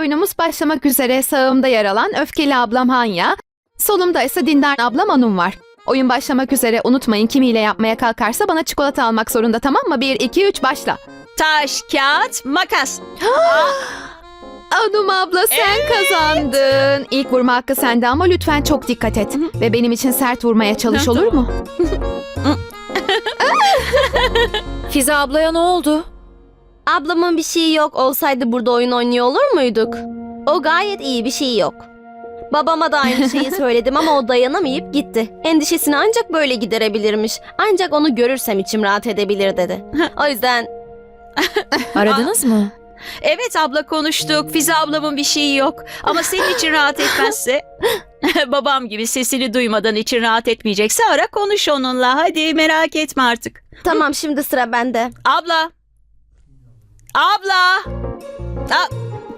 oyunumuz başlamak üzere sağımda yer alan öfkeli ablam Hanya, solumda ise dindar ablam Anum var. Oyun başlamak üzere unutmayın kimiyle yapmaya kalkarsa bana çikolata almak zorunda tamam mı? 1, 2, 3 başla. Taş, kağıt, makas. Anum abla sen kazandın. İlk vurma hakkı sende ama lütfen çok dikkat et. Ve benim için sert vurmaya çalış olur mu? Fize ablaya ne oldu? Ablamın bir şeyi yok olsaydı burada oyun oynuyor olur muyduk? O gayet iyi bir şey yok. Babama da aynı şeyi söyledim ama o dayanamayıp gitti. Endişesini ancak böyle giderebilirmiş. Ancak onu görürsem içim rahat edebilir dedi. O yüzden Aradınız mı? Evet abla konuştuk. Fize ablamın bir şeyi yok. Ama senin için rahat etmezse... Babam gibi sesini duymadan için rahat etmeyecekse ara konuş onunla. Hadi merak etme artık. tamam şimdi sıra bende. Abla. Abla. Aa,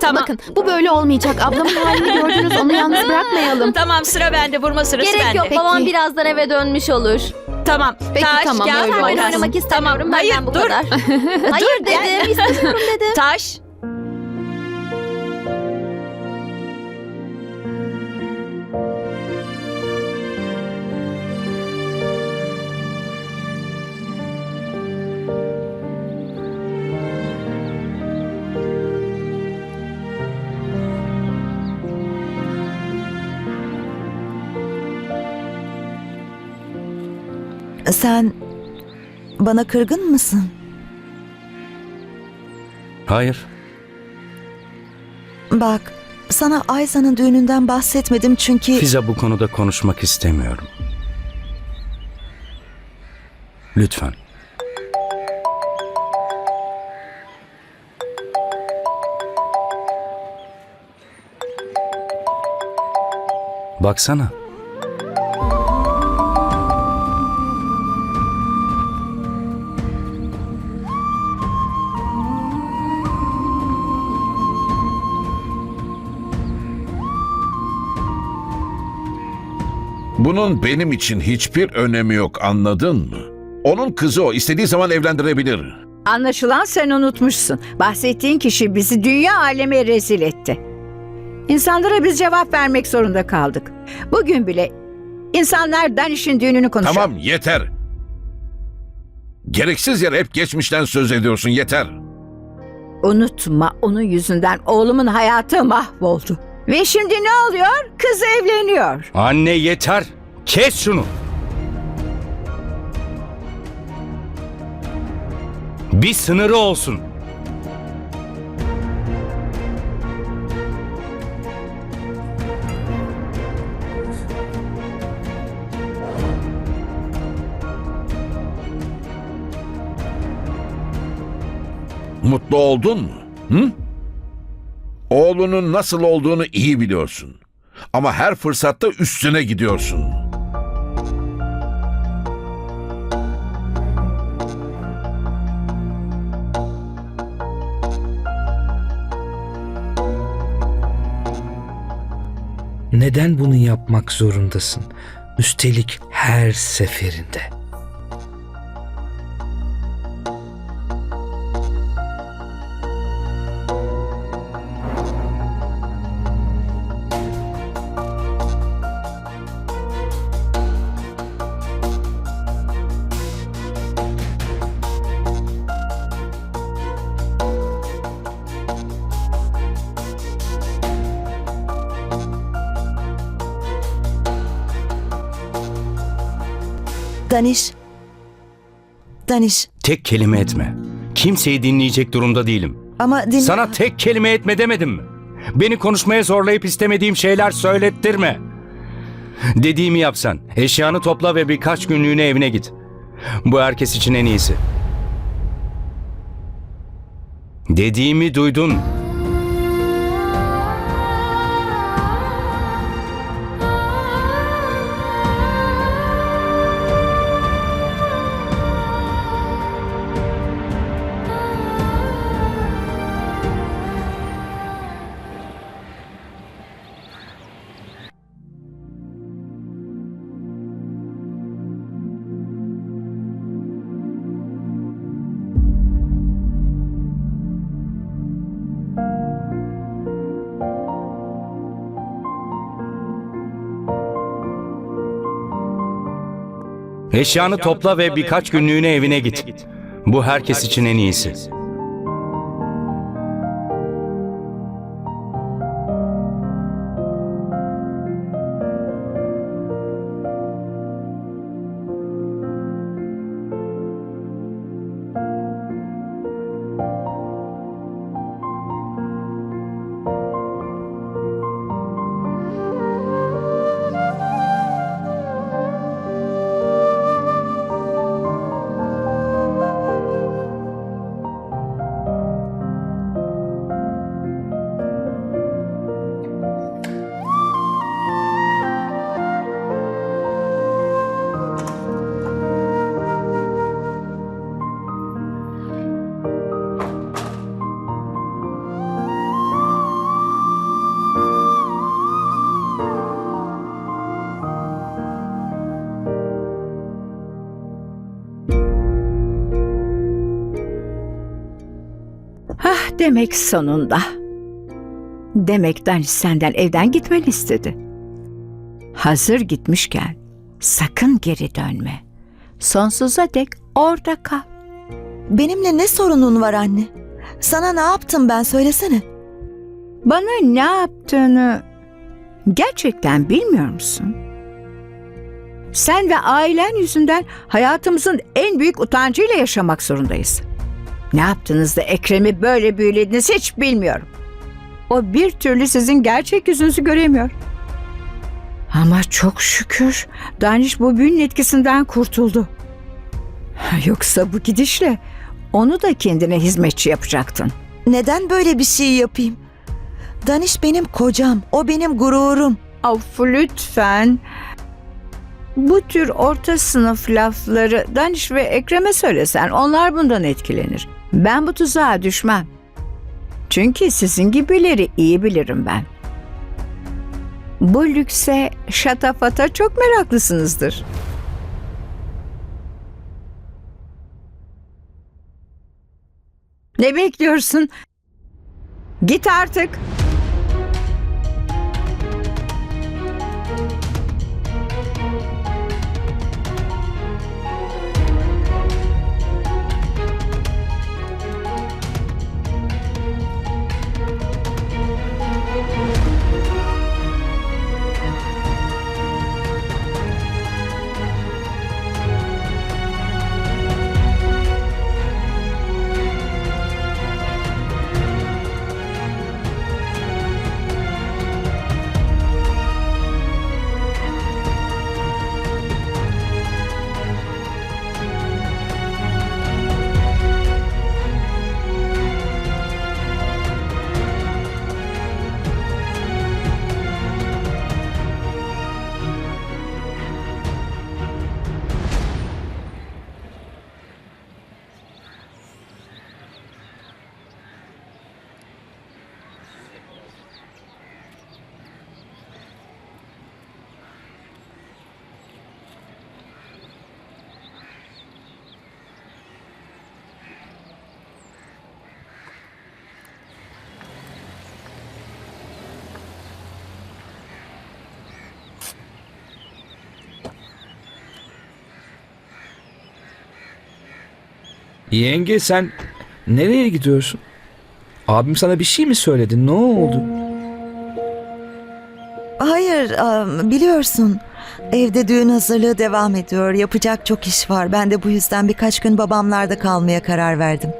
tamam. Bakın bu böyle olmayacak. Ablamın halini gördünüz onu yalnız bırakmayalım. Tamam sıra bende. Vurma sırası Gerek bende. yok Peki. babam birazdan eve dönmüş olur. Tamam. Peki, Taş, tamam, kağıt, öyle Ben olsun. oynamak istemiyorum Tamam. benden Hayır bu dur. kadar. Hayır dedim istemiyorum dedim. Taş. Sen bana kırgın mısın? Hayır. Bak, sana Ayza'nın düğününden bahsetmedim çünkü... Fiza bu konuda konuşmak istemiyorum. Lütfen. Baksana. Bunun benim için hiçbir önemi yok anladın mı? Onun kızı o istediği zaman evlendirebilir. Anlaşılan sen unutmuşsun. Bahsettiğin kişi bizi dünya aleme rezil etti. İnsanlara biz cevap vermek zorunda kaldık. Bugün bile insanlar Daniş'in düğününü konuşuyor. Tamam yeter. Gereksiz yere hep geçmişten söz ediyorsun yeter. Unutma onun yüzünden oğlumun hayatı mahvoldu. Ve şimdi ne oluyor? Kız evleniyor. Anne yeter. Kes şunu. Bir sınırı olsun. Mutlu oldun mu? Hı? Oğlunun nasıl olduğunu iyi biliyorsun. Ama her fırsatta üstüne gidiyorsun. Neden bunu yapmak zorundasın? Üstelik her seferinde. Daniş. Daniş. Tek kelime etme. Kimseyi dinleyecek durumda değilim. Ama dinle... Sana tek kelime etme demedim mi? Beni konuşmaya zorlayıp istemediğim şeyler söylettirme. Dediğimi yapsan. Eşyanı topla ve birkaç günlüğüne evine git. Bu herkes için en iyisi. Dediğimi duydun. Eşyanı topla ve birkaç günlüğüne evine git. Bu herkes için en iyisi. Demek sonunda. Demek Daniş senden evden gitmeni istedi. Hazır gitmişken sakın geri dönme. Sonsuza dek orada kal. Benimle ne sorunun var anne? Sana ne yaptım ben söylesene. Bana ne yaptığını gerçekten bilmiyor musun? Sen ve ailen yüzünden hayatımızın en büyük utancıyla yaşamak zorundayız. Ne yaptınız da Ekrem'i böyle büyülediniz hiç bilmiyorum. O bir türlü sizin gerçek yüzünüzü göremiyor. Ama çok şükür Daniş bu büyünün etkisinden kurtuldu. Yoksa bu gidişle onu da kendine hizmetçi yapacaktın. Neden böyle bir şey yapayım? Daniş benim kocam, o benim gururum. Of lütfen. Bu tür orta sınıf lafları Daniş ve Ekrem'e söylesen onlar bundan etkilenir. Ben bu tuzağa düşmem. Çünkü sizin gibileri iyi bilirim ben. Bu lükse, şatafata çok meraklısınızdır. Ne bekliyorsun? Git artık. Yenge sen nereye gidiyorsun? Abim sana bir şey mi söyledi? Ne oldu? Hayır, am, biliyorsun. Evde düğün hazırlığı devam ediyor. Yapacak çok iş var. Ben de bu yüzden birkaç gün babamlarda kalmaya karar verdim.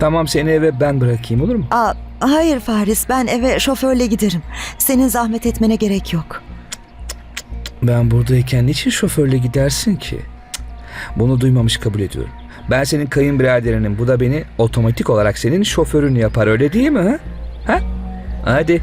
Tamam seni eve ben bırakayım olur mu? Aa, hayır Faris, ben eve şoförle giderim. Senin zahmet etmene gerek yok. Ben buradayken niçin şoförle gidersin ki? Bunu duymamış kabul ediyorum. Ben senin kayınbiraderinim. Bu da beni otomatik olarak senin şoförün yapar öyle değil mi? Ha? Hadi.